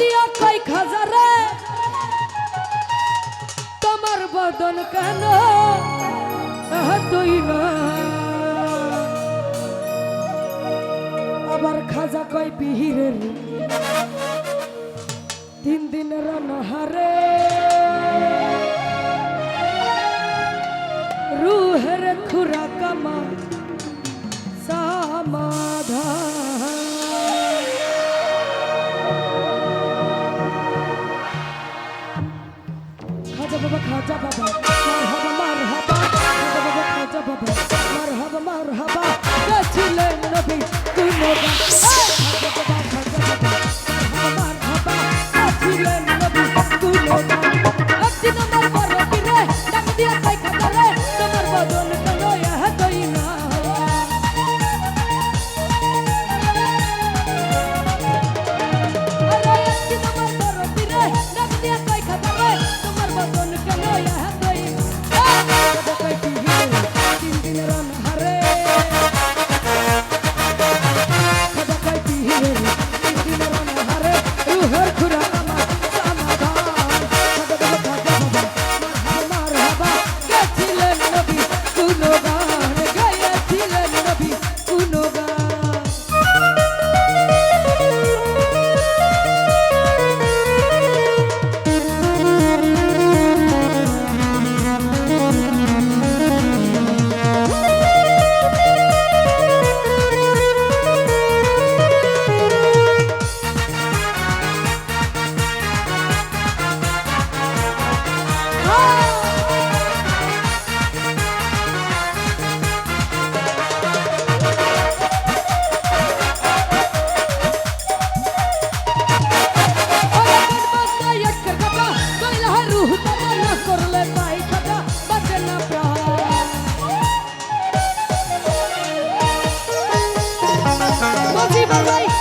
দিয়া কই খাজারে। তোমার বদন কেন আবার খাজা কয় পিহিরের তিন দিনের নাহারে রুহের খুরা কামা খাজা বাবা খাজা বাবা। মারহাবা মারহাবা, খাজা বাবা খাজা বাবা। মারহাবা মারহাবা। গেছিলেন নবী? তুমি Bye-bye.